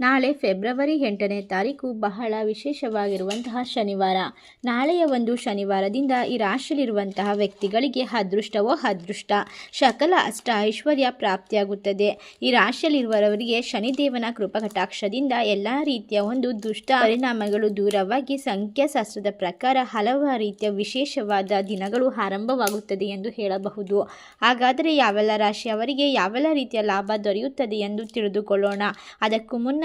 ನಾಳೆ ಫೆಬ್ರವರಿ ಎಂಟನೇ ತಾರೀಕು ಬಹಳ ವಿಶೇಷವಾಗಿರುವಂತಹ ಶನಿವಾರ. ನಾಳೆಯ ಒಂದು ಶನಿವಾರದಿಂದ ಈ ರಾಶಿಯಲ್ಲಿರುವಂತಹ ವ್ಯಕ್ತಿಗಳಿಗೆ ಅದೃಷ್ಟವೋ ಅದೃಷ್ಟ. ಸಕಲ ಅಷ್ಟ ಐಶ್ವರ್ಯ ಪ್ರಾಪ್ತಿಯಾಗುತ್ತದೆ. ಈ ರಾಶಿಯಲ್ಲಿರುವವರಿಗೆ ಶನಿದೇವನ ಕೃಪಕಟಾಕ್ಷದಿಂದ ಎಲ್ಲ ರೀತಿಯ ಒಂದು ದುಷ್ಟ ಪರಿಣಾಮಗಳು ದೂರವಾಗಿ ಸಂಖ್ಯಾಶಾಸ್ತ್ರದ ಪ್ರಕಾರ ಹಲವಾರು ರೀತಿಯ ವಿಶೇಷವಾದ ದಿನಗಳು ಆರಂಭವಾಗುತ್ತದೆ ಎಂದು ಹೇಳಬಹುದು. ಹಾಗಾದರೆ ಯಾವೆಲ್ಲ ರಾಶಿಯವರಿಗೆ ಯಾವೆಲ್ಲ ರೀತಿಯ ಲಾಭ ದೊರೆಯುತ್ತದೆ ಎಂದು ತಿಳಿದುಕೊಳ್ಳೋಣ. ಅದಕ್ಕೂ ಮುನ್ನ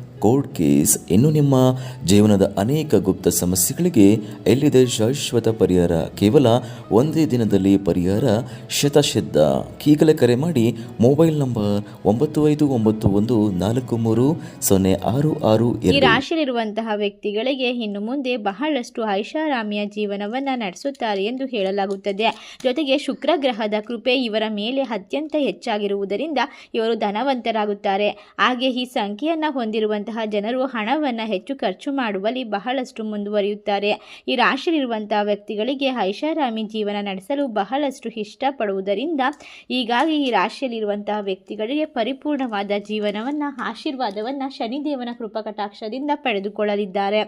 ಕೋರ್ಟ್ ಕೇಸ್ ಇನ್ನು ನಿಮ್ಮ ಜೀವನದ ಅನೇಕ ಗುಪ್ತ ಸಮಸ್ಯೆಗಳಿಗೆ ಎಲ್ಲಿದೆ ಶಾಶ್ವತ ಪರಿಹಾರ? ಕೇವಲ ಒಂದೇ ದಿನದಲ್ಲಿ ಪರಿಹಾರ? ಶತಸಿದ್ಧ ಈಗಲೇ ಕರೆ ಮಾಡಿ ಮೊಬೈಲ್ ನಂಬರ್ ಒಂಬತ್ತು ಐದು ಒಂಬತ್ತು ಒಂದು ನಾಲ್ಕು ಮೂರು ಸೊನ್ನೆ ಆರು ಆರು ಈ ರಾಶಿಯಲ್ಲಿರುವಂತಹ ವ್ಯಕ್ತಿಗಳಿಗೆ ಇನ್ನು ಮುಂದೆ ಬಹಳಷ್ಟು ಐಷಾರಾಮಿಯ ಜೀವನವನ್ನು ನಡೆಸುತ್ತಾರೆ ಎಂದು ಹೇಳಲಾಗುತ್ತದೆ. ಜೊತೆಗೆ ಶುಕ್ರ ಗ್ರಹದ ಕೃಪೆ ಇವರ ಮೇಲೆ ಅತ್ಯಂತ ಹೆಚ್ಚಾಗಿರುವುದರಿಂದ ಇವರು ಧನವಂತರಾಗುತ್ತಾರೆ. ಹಾಗೆ ಈ ಸಂಖ್ಯೆಯನ್ನು ಹೊಂದಿರುವಂತಹ ಜನರು ಹಣವನ್ನು ಹೆಚ್ಚು ಖರ್ಚು ಮಾಡುವಲ್ಲಿ ಬಹಳಷ್ಟು ಮುಂದುವರಿಯುತ್ತಾರೆ. ಈ ರಾಶಿಯಲ್ಲಿರುವಂತಹ ವ್ಯಕ್ತಿಗಳಿಗೆ ಐಷಾರಾಮಿ ಜೀವನ ನಡೆಸಲು ಬಹಳಷ್ಟು ಇಷ್ಟಪಡುವುದರಿಂದ ಹೀಗಾಗಿ ಈ ರಾಶಿಯಲ್ಲಿರುವಂತಹ ವ್ಯಕ್ತಿಗಳಿಗೆ ಪರಿಪೂರ್ಣವಾದ ಜೀವನವನ್ನು, ಆಶೀರ್ವಾದವನ್ನು ಶನಿದೇವನ ಕೃಪಕಟಾಕ್ಷದಿಂದ ಪಡೆದುಕೊಳ್ಳಲಿದ್ದಾರೆ.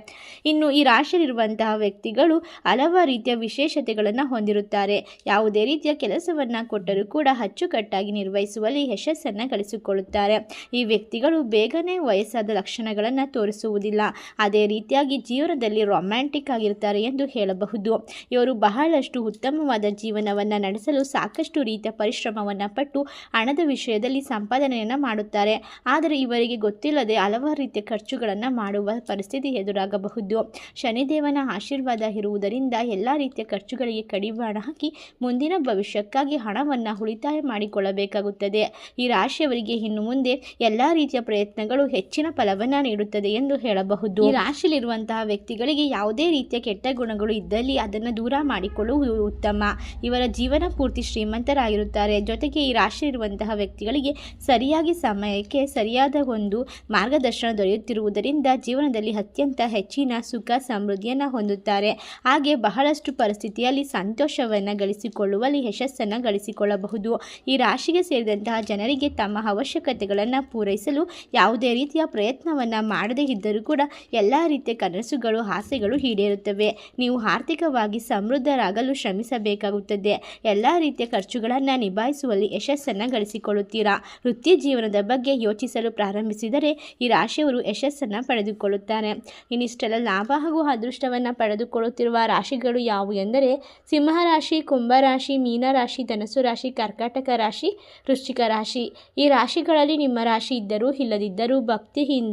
ಇನ್ನು ಈ ರಾಶಿಯಲ್ಲಿರುವಂತಹ ವ್ಯಕ್ತಿಗಳು ಹಲವಾರು ರೀತಿಯ ವಿಶೇಷತೆಗಳನ್ನು ಹೊಂದಿರುತ್ತಾರೆ. ಯಾವುದೇ ರೀತಿಯ ಕೆಲಸವನ್ನು ಕೊಟ್ಟರೂ ಕೂಡ ಅಚ್ಚುಕಟ್ಟಾಗಿ ನಿರ್ವಹಿಸುವಲ್ಲಿ ಯಶಸ್ಸನ್ನು ಗಳಿಸಿಕೊಳ್ಳುತ್ತಾರೆ. ಈ ವ್ಯಕ್ತಿಗಳು ಬೇಗನೆ ವಯಸ್ಸಾದ ಲಕ್ಷಣಗಳನ್ನು ತೋರಿಸುವುದಿಲ್ಲ. ಅದೇ ರೀತಿಯಾಗಿ ಜೀವನದಲ್ಲಿ ರೊಮ್ಯಾಂಟಿಕ್ ಆಗಿರ್ತಾರೆ ಎಂದು ಹೇಳಬಹುದು. ಇವರು ಬಹಳಷ್ಟು ಉತ್ತಮವಾದ ಜೀವನವನ್ನು ನಡೆಸಲು ಸಾಕಷ್ಟು ರೀತಿಯ ಪರಿಶ್ರಮವನ್ನು ಪಟ್ಟು ಹಣದ ವಿಷಯದಲ್ಲಿ ಸಂಪಾದನೆಯನ್ನು ಮಾಡುತ್ತಾರೆ. ಆದರೆ ಇವರಿಗೆ ಗೊತ್ತಿಲ್ಲದೆ ಹಲವಾರು ರೀತಿಯ ಖರ್ಚುಗಳನ್ನು ಮಾಡುವ ಪರಿಸ್ಥಿತಿ ಎದುರಾಗಬಹುದು. ಶನಿದೇವನ ಆಶೀರ್ವಾದ ಇರುವುದರಿಂದ ಎಲ್ಲ ರೀತಿಯ ಖರ್ಚುಗಳಿಗೆ ಕಡಿವಾಣ ಹಾಕಿ ಮುಂದಿನ ಭವಿಷ್ಯಕ್ಕಾಗಿ ಹಣವನ್ನು ಉಳಿತಾಯ ಮಾಡಿಕೊಳ್ಳಬೇಕಾಗುತ್ತದೆ. ಈ ರಾಶಿಯವರಿಗೆ ಇನ್ನು ಮುಂದೆ ಎಲ್ಲ ರೀತಿಯ ಪ್ರಯತ್ನಗಳು ಹೆಚ್ಚಿನ ಫಲವನ್ನು ನೀಡುತ್ತದೆ ಎಂದು ಹೇಳಬಹುದು. ಈ ರಾಶಿಯಲ್ಲಿರುವಂತಹ ವ್ಯಕ್ತಿಗಳಿಗೆ ಯಾವುದೇ ರೀತಿಯ ಕೆಟ್ಟ ಗುಣಗಳು ಇದ್ದಲ್ಲಿ ಅದನ್ನು ದೂರ ಮಾಡಿಕೊಳ್ಳುವುದು ಉತ್ತಮ. ಇವರ ಜೀವನ ಪೂರ್ತಿ ಶ್ರೀಮಂತರಾಗಿರುತ್ತಾರೆ. ಜೊತೆಗೆ ಈ ರಾಶಿಯಲ್ಲಿರುವಂತಹ ವ್ಯಕ್ತಿಗಳಿಗೆ ಸರಿಯಾಗಿ ಸಮಯಕ್ಕೆ ಸರಿಯಾದ ಒಂದು ಮಾರ್ಗದರ್ಶನ ದೊರೆಯುತ್ತಿರುವುದರಿಂದ ಜೀವನದಲ್ಲಿ ಅತ್ಯಂತ ಹೆಚ್ಚಿನ ಸುಖ ಸಮೃದ್ಧಿಯನ್ನು ಹೊಂದುತ್ತಾರೆ. ಹಾಗೆ ಬಹಳಷ್ಟು ಪರಿಸ್ಥಿತಿಯಲ್ಲಿ ಸಂತೋಷವನ್ನು ಗಳಿಸಿಕೊಳ್ಳುವಲ್ಲಿ ಯಶಸ್ಸನ್ನು ಗಳಿಸಿಕೊಳ್ಳಬಹುದು. ಈ ರಾಶಿಗೆ ಸೇರಿದಂತಹ ಜನರಿಗೆ ತಮ್ಮ ಅವಶ್ಯಕತೆಗಳನ್ನು ಪೂರೈಸಲು ಯಾವುದೇ ರೀತಿಯ ಪ್ರಯತ್ನವನ್ನು ಮಾಡದೇ ಇದ್ದರೂ ಕೂಡ ಎಲ್ಲ ರೀತಿಯ ಕನಸುಗಳು, ಆಸೆಗಳು ಈಡೇರುತ್ತವೆ. ನೀವು ಆರ್ಥಿಕವಾಗಿ ಸಮೃದ್ಧರಾಗಲು ಶ್ರಮಿಸಬೇಕಾಗುತ್ತದೆ. ಎಲ್ಲ ರೀತಿಯ ಖರ್ಚುಗಳನ್ನು ನಿಭಾಯಿಸುವಲ್ಲಿ ಯಶಸ್ಸನ್ನು ಗಳಿಸಿಕೊಳ್ಳುತ್ತೀರಾ? ವೃತ್ತಿ ಜೀವನದ ಬಗ್ಗೆ ಯೋಚಿಸಲು ಪ್ರಾರಂಭಿಸಿದರೆ ಈ ರಾಶಿಯವರು ಯಶಸ್ಸನ್ನು ಪಡೆದುಕೊಳ್ಳುತ್ತಾರೆ. ಇನ್ನಿಷ್ಟೆಲ್ಲ ಲಾಭ ಹಾಗೂ ಅದೃಷ್ಟವನ್ನು ಪಡೆದುಕೊಳ್ಳುತ್ತಿರುವ ರಾಶಿಗಳು ಯಾವುವು ಎಂದರೆ ಸಿಂಹರಾಶಿ ಕುಂಭರಾಶಿ ಮೀನರಾಶಿ ಧನಸು ರಾಶಿ, ಕರ್ಕಾಟಕ ರಾಶಿ, ವೃಶ್ಚಿಕ ರಾಶಿ. ಈ ರಾಶಿಗಳಲ್ಲಿ ನಿಮ್ಮ ರಾಶಿ ಇದ್ದರೂ ಇಲ್ಲದಿದ್ದರೂ ಭಕ್ತಿಯಿಂದ